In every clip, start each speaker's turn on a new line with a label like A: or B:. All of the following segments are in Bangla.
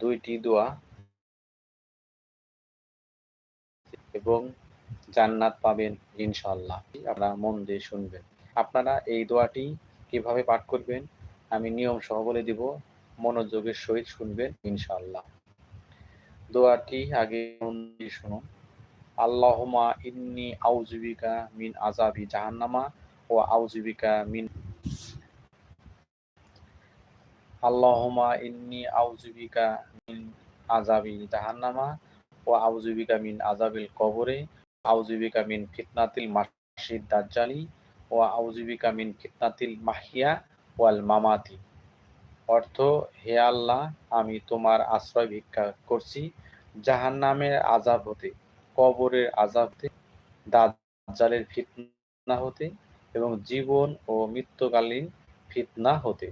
A: দুইটি দোয়া এবং জান্নাত পাবেন ইনশাল্লাহ আপনারা মন দিয়ে শুনবেন। আপনারা এই দোয়াটি কীভাবে পাঠ করবেন, আমি নিয়ম সহ বলে দিব। মনোযোগের সহিত শুনবেন ইনশাল্লাহ দোয়াটি আগে শুনুন। আল্লাহমা ইন্নি আউজুবিকা মিন আজাবি জাহান্নামা ও আউজুবিকা মিন আল্লাহমা ইন্নি আউজুবিকা মিন আজাবি জাহান্নামা ও আউজুবিকা মিন আজাবিল কবরে আউজুবিকা মিন ফিতনাতিল মাসিদ দাজ্জালি ও আউজুবিকা মিন ফিতনাতিল মাহিয়া ওয়াল মামাতি অর্থ, হে আল্লাহ, আমি তোমার আশ্রয় ভিক্ষা করছি জাহান নামের আজাব হতে, কবরের আজাব হতে, দাজ্জালের ফিতনা হতে এবং জীবন ও মৃত্যুকালীন ফিতনা হতে।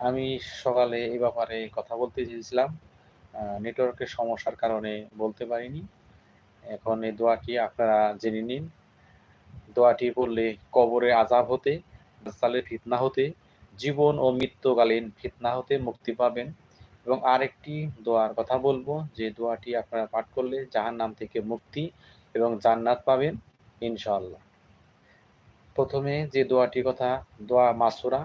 A: আমি সকালে এই ব্যাপারে কথা বলতে চেয়েছিলাম। নেটওয়ার্কের সমস্যার কারণে বলতে পারিনি। এখন এই দোয়াটি আপনারা জেনে নিন। দোয়াটি পড়লে কবরে আজাব হতে সালের ফিতনা হতে, জীবন ও মৃত্যুকালীন ফিতনা হতে মুক্তি পাবেন। এবং আরেকটি দোয়ার কথা বলব, যে দোয়াটি আপনারা পাঠ করলে জাহান নাম থেকে মুক্তি এবং জান্নাত পাবেন, ইনশাআল্লাহ। প্রথমে যে দোয়াটি কথা, দোয়া মাসুরা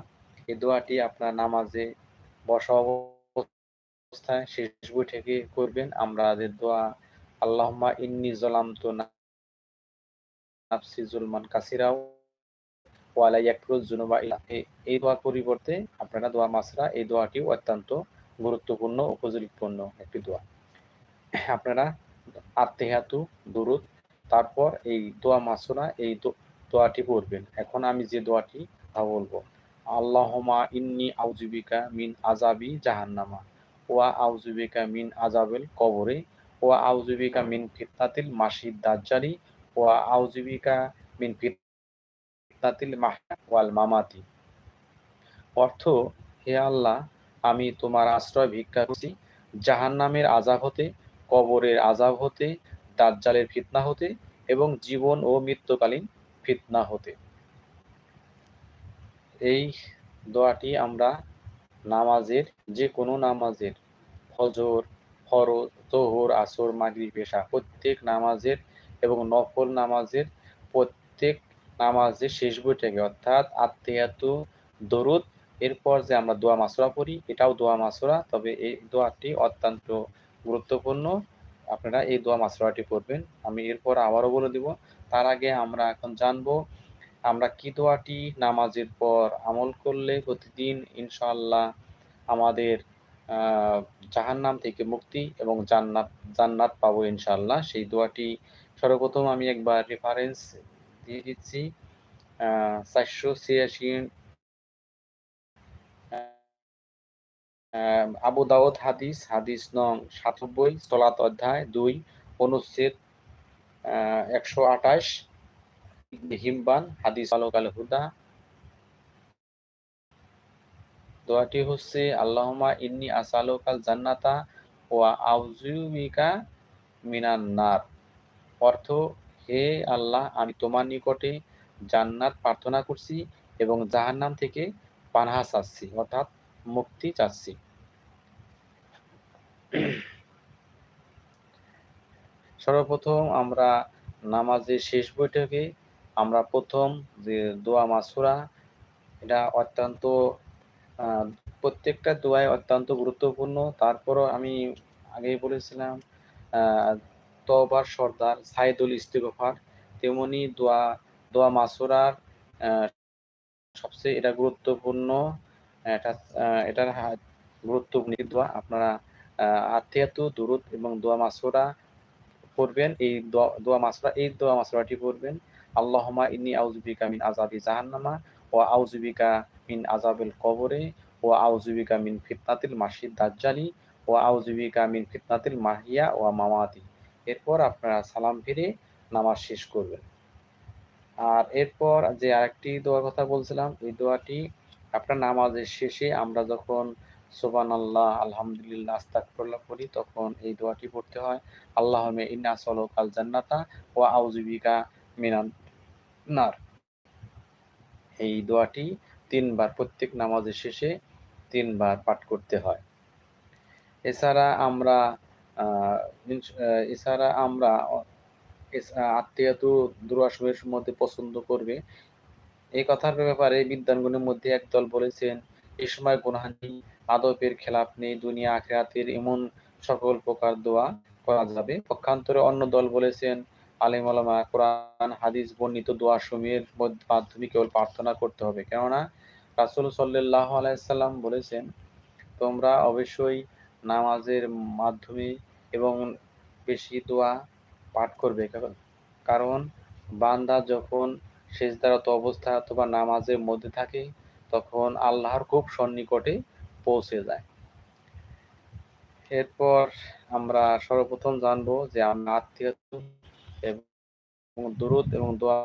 A: এই দোয়াটি আপনার নামাজে বসা অবস্থায় শেষ বই থেকে করবেন। আমরা দোয়া আল্লাহমা ইন্নি জলাম তো নাফসি জুলমান কাসিরাও ওয়ালা ইয়াকফুরুজ জুনুবা এই দোয়ার পরিবর্তে আপনারা দোয়া মাসরা এই দোয়াটিও অত্যন্ত গুরুত্বপূর্ণ উপযোগীপূর্ণ একটি দোয়া। আপনারা আত্মেহাতু দুরুদ, তারপর এই দোয়া মাসরা এই দোয়াটি পড়বেন। এখন আমি যে দোয়াটি তা বলব। আল্লাহমা ইন্নি আউজুবিকা মিন আজাবি জাহান্নামা। ওয়া আউজুবিকা মিন আজাবেল কবরে। ওয়া আউজুবিকা মিন ফিতনাতিল মাসিদ দাজ্জারি ওয়া আউজুবিকা মিন ফিতনাতিল মাহা ওয়াল মামাতি। অর্থ, হে আল্লাহ, আমি তোমার আশ্রয় ভিক্ষা করছি। জাহান্নামের আজাব হতে, কবরের আজাব হতে, দাজ্জালের ফিতনা হতে এবং জীবন ও মৃত্যুকালীন ফিতনা হতে। এই দোয়াটি আমরা নামাজের যে কোনো নামাজের ফজর, ফরজ, জোহর, আসর মাগরি পেশা প্রত্যেক নামাজের এবং নফল নামাজের প্রত্যেক নামাজের শেষ বইটাকে অর্থাৎ আত্মীয়াত, দরুদ, এরপর যে আমরা দোয়া মাসরা পড়ি, এটাও দোয়া মাসরা, তবে এই দোয়াটি অত্যন্ত গুরুত্বপূর্ণ। আপনারা এই দোয়া মাসরাটি পড়বেন। আমি এরপর আবারও বলে দিব, তার আগে আমরা এখন জানব আমরা কি দোয়াটি নামাজের পর আমল করলে প্রতিদিন ইনশাল্লাহ আমাদের জাহান্নাম থেকে মুক্তি এবং জান্নাত জান্নাত পাবো ইনশাল্লাহ সেই দোয়াটি সর্বপ্রথম আমি একবার রেফারেন্স দিয়ে দিচ্ছি। চারশো ছিয়াশি আবু দাউদ হাদিস হাদিস নং সাতানব্বই সলাত অধ্যায় দুই, অনুচ্ছেদ একশো আঠাশ। হিমবান হাদিস আলোক আল হুদা দোয়াটি হচ্ছে আল্লাহমা ইন্নি আসালোকাল জান্নাতা ওয়া আউজুবিকা মিনান নার। অর্থ, হে আল্লাহ, আমি তোমার নিকটে জান্নাত প্রার্থনা করছি এবং জাহান্নাম থেকে পানহা চাচ্ছি, অর্থাৎ মুক্তি চাচ্ছি। সর্বপ্রথম আমরা নামাজের শেষ বৈঠকে আমরা প্রথম যে দোয়া মাসুরা, এটা অত্যন্ত প্রত্যেকটা দোয়াই অত্যন্ত গুরুত্বপূর্ণ। তারপরও আমি আগেই বলেছিলাম তবার সর্দার সাইদুল ইস্তিগফার, তেমনি দোয়া দোয়া মাসুরার সবচেয়ে এটা গুরুত্বপূর্ণ, এটা এটার গুরুত্বপূর্ণ দোয়া। আপনারা আত্মীয়াতু দুরুদ এবং দোয়া মাসুরা পড়বেন, এই দোয়া মাসুরা, এই দোয়া মাসুরাটি পড়বেন। আল্লাহমা ইন্নি আউজুবিকা মিন আজাবি জাহান্নামা ও আউজুবিকা মিন আজাবিল কবরে ও আউজুবিকা মিন ফিতনাতিল মাসিদ দাজ্জালি ও আউজুবিকা মিন ফিতনাতিল মাহিয়া ও মামাতি এরপর আপনারা সালাম ফিরে নামাজ শেষ করবেন। আর এরপর যে আরেকটি দোয়ার কথা বলছিলাম, এই দোয়াটি আপনার নামাজের শেষে আমরা যখন সোবান আল্লাহ আলহামদুলিল্লাহ আস্তাকফুল্লাহ পড়ি, তখন এই দোয়াটি পড়তে হয় আল্লাহ ইন্না সলক আল জান্নাতা ও আউজুবিকা মিনান নার এই দোয়াটি তিনবার প্রত্যেক নামাজের শেষে তিনবার পাঠ করতে হয়। এছাড়া আমরা এছাড়া আমরা আত্মীয় তো মধ্যে পছন্দ করবে। এই কথার ব্যাপারে বিদ্যানগণের মধ্যে একদল বলেছেন, এ সময় গুনহানি আদবের খেলাপ নেই, দুনিয়া আখেরাতের এমন সকল প্রকার দোয়া করা যাবে। পক্ষান্তরে অন্য দল বলেছেন আলিম আলমা কোরআন, হাদিস, বর্ণিত দোয়া সময়ের মাধ্যমে কেবল প্রার্থনা করতে হবে। কেননা রাসুল সাল্লাহ আলাইসাল্লাম বলেছেন, তোমরা অবশ্যই নামাজের মাধ্যমে এবং বেশি দোয়া পাঠ করবে। কারণ বান্দা যখন শেষদারত অবস্থা অথবা নামাজের মধ্যে থাকে, তখন আল্লাহর খুব সন্নিকটে পৌঁছে যায়। এরপর আমরা সর্বপ্রথম জানব যে, আমরা আত্মীয় এবং দূরত এবং দোয়া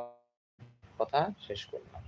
A: কথা শেষ করলাম।